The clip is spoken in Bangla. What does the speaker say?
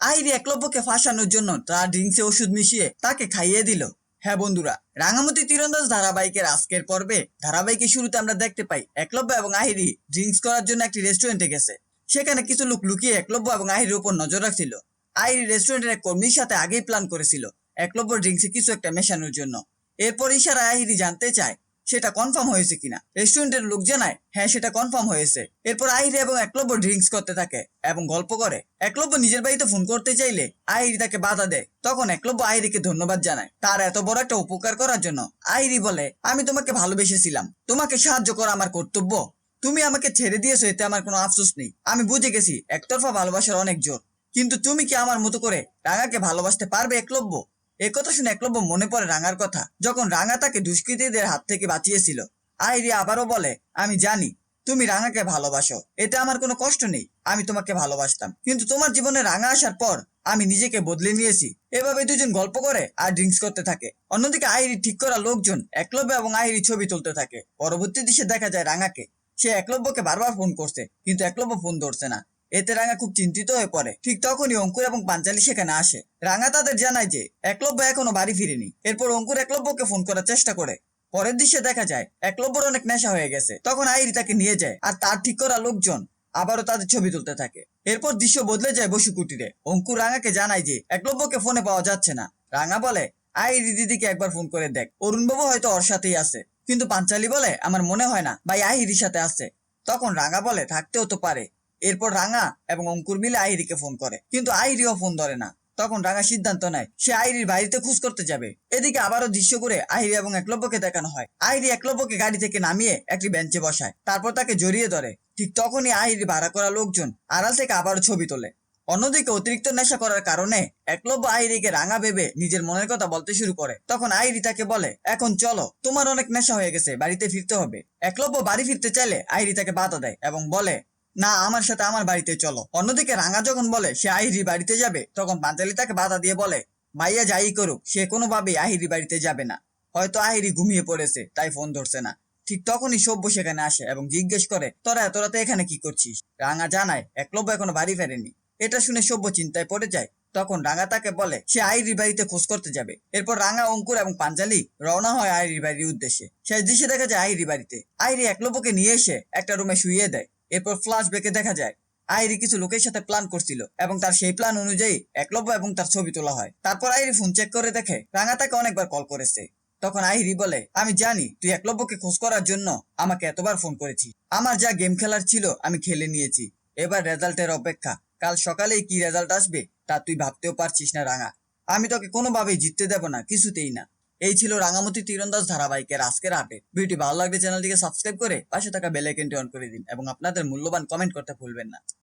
আইরি একলব্যকে ফাঁসানোর জন্য তার ড্রিঙ্কসে ওষুধ মিশিয়ে তাকে খাইয়ে দিল। হ্যাঁ বন্ধুরা রাঙামতি তীরন্দাজ ধারাবাহিকের আজকের পর্বে ধারাবাহিকের শুরুতে আমরা দেখতে পাই একলব্য এবং আহিরি ড্রিঙ্কস করার জন্য একটি রেস্টুরেন্টে গেছে। সেখানে কিছু লোক লুকিয়ে একলব্য এবং আহিরির উপর নজর রাখছিল। আহিরি রেস্টুরেন্টের এক কর্মীর সাথে আগেই প্ল্যান করেছিল একলব্য ড্রিঙ্কসে কিছু একটা মেশানোর জন্য। এরপর ইশারা আহিরি জানতে চায় সেটা কনফার্ম হয়েছে কিনা? রেস্টুরেন্টের লোক জানায় হ্যাঁ সেটা কনফার্ম হয়েছে। এরপর আহিরি এবং একলব্য ড্রিঙ্কস করতে থাকে এবং গল্প করে। একলব্য নিজের বাড়িতে ফোন করতে চাইলে আহিরি তাকে বাধা দেয়। তখন একলব্য আহিরিকে ধন্যবাদ জানায়। তার এত বড় একটা উপকার করার জন্য আহিরি বলে, আমি তোমাকে ভালোবেসেছিলাম। তোমাকে সাহায্য করা আমার কর্তব্য। তুমি আমাকে ছেড়ে দিয়েছ, এতে আমার কোনো আফসোস নেই। আমি বুঝে গেছি, একতরফা ভালোবাসার অনেক জোর। কিন্তু তুমি কি আমার মতো করে রাঙাকে ভালোবাসতে পারবে একলব্য? এ কথা শুনে একলব্য মনে পড়ে রাঙার কথা। যখন রাঙা তাকে দুষ্কৃতীদের হাত থেকে বাঁচিয়েছিল। আইরি আবারও বলে, আমি জানি, তুমি রাঙাকে ভালোবাসো। এতে আমার কোনো কষ্ট নেই, আমি তোমাকে ভালোবাসতাম। কিন্তু তোমার জীবনে রাঙা আসার পর আমি নিজেকে বদলে নিয়েছি। এভাবে দুজন গল্প করে আর ড্রিঙ্কস করতে থাকে। অন্যদিকে আইরি ঠিক করা লোকজন একলব্য এবং আইরি ছবি তুলতে থাকে। পরবর্তী দৃশ্যে দেখা যায় রাঙাকে। সে একলব্যকে বারবার ফোন করছে, কিন্তু একলব্য ফোন ধরছে না। এতে রাঙা খুব চিন্তিত হয়ে পড়ে। ঠিক তখনই অঙ্কুর এবং পাঞ্চালি সেখানে আসে। রাঙা তাদের জানায় যে, একলব্য এখনও বাড়ি ফিরেনি। এরপর অঙ্কুর একলব্যকে ফোন করার চেষ্টা করে। পরের দৃশ্যে দেখা যায়, একলব্যর অনেক নেশা হয়ে গেছে। তখন আইরি তাকে নিয়ে যায়, আর তার ঠিক করা লোকজন আবারও তাদের ছবি তুলতে থাকে। এরপর দৃশ্য বদলে যায় বসু কুটিরে। অঙ্কুর রাঙাকে জানায় যে, একলব্যকে ফোনে পাওয়া যাচ্ছে না। রাঙা বলে, আইরি দিদিকে একবার ফোন করে দেখ। অরুণবাবু হয়তো ওর সাথেই আছে। কিন্তু পাঞ্চালি বলে, আমার মনে হয় না, ভাই আহিরির সাথে আছে। তখন রাঙা বলে, থাকতেও তো পারে। এরপর রাঙা এবং অঙ্কুর মিলে আহিরিকে ফোন করে। কিন্তু আহিরিও ফোন ধরে না। তখন রাঙা সিদ্ধান্ত নেয়, সে আইরির বাড়িতে খোঁজ করতে যাবে। এদিকে আবারও দৃশ্য করে আহিরি এবং একলব্যকে দেখানো হয়। আহিরি একলব্যকে গাড়ি থেকে নামিয়ে একটি বেঞ্চে বসায়। তারপর তাকে জড়িয়ে ধরে। ঠিক তখনই আহিরি ভাড়া করা লোকজন আড়াল থেকে আবারও ছবি তোলে। অন্যদিকে অতিরিক্ত নেশা করার কারণে একলব্য আইরিকে রাঙা ভেবে নিজের মনের কথা বলতে শুরু করে। তখন আইরি তাকে বলে, এখন চলো, তোমার অনেক নেশা হয়ে গেছে, বাড়িতে ফিরতে হবে। একলব্য বাড়ি ফিরতে চাইলে আইরি তাকে বাধা দেয় এবং বলে না, আমার সাথে আমার বাড়িতে চলো। অন্যদিকে রাঙা যখন বলে, সে আহিরি বাড়িতে যাবে? তখন পাঞ্চালি তাকে বাধা দিয়ে বলে, ভাইয়া যাই করুক, সে কোনোভাবেই আহিরি বাড়িতে যাবে না। হয়তো আহিরি ঘুমিয়ে পড়েছে, তাই ফোন ধরছে না। ঠিক তখনই সভ্য সেখানে আসে এবং জিজ্ঞেস করে, তোরা এত রাতে এখানে কি করছিস? রাঙা জানায় একলব্য এখনও বাড়ি ফেরেনি। এটা শুনে সভ্য চিন্তায় পড়ে যায়। তখন রাঙা তাকে বলে, সে আইরির বাড়িতে খোঁজ করতে যাবে। এরপর রাঙা, অঙ্কুর এবং পাঞ্জালি রওনা হয় আইরির বাড়ির উদ্দেশ্যে। শেষ দৃশ্যে দেখা যায় আইরি বাড়িতে। আইরি একলব্যকে নিয়ে এসে একটা রুমে শুয়ে দেয়। এরপর ফ্ল্যাশ ব্যাকে দেখা যায়, আইরি কিছু লোকের সাথে প্ল্যান করছিল এবং তার সেই প্ল্যান অনুযায়ী একলব্য এবং তার ছবি তোলা হয়। তারপর আইরি ফোন চেক করে দেখে, রাঙা তাকে অনেকবার কল করেছে। তখন আইরি বলে, আমি জানি তুই একলব্যকে খোঁজ করার জন্য আমাকে এতবার ফোন করেছি আমার যা গেম খেলার ছিল আমি খেলে নিয়েছি। এবার রেজাল্টের অপেক্ষা, কাল সকালেই কি রেজাল্ট আসবে তা তুই ভাবতেও পারছিস না রাঙা। আমি তোকে কোনোভাবেই জিততে দেব না, কিছুতেই না। এই ছিল রাঙামতি তীরন্দাজ ধারাবাহিকের আজকের আপডেট ভিডিওটি ভালো লাগলে চ্যানেলটিকে সাবস্ক্রাইব করে পাশে থাকা বেল আইকনটি অন করে দিন এবং আপনাদের মূল্যবান কমেন্ট করতে ভুলবেন না।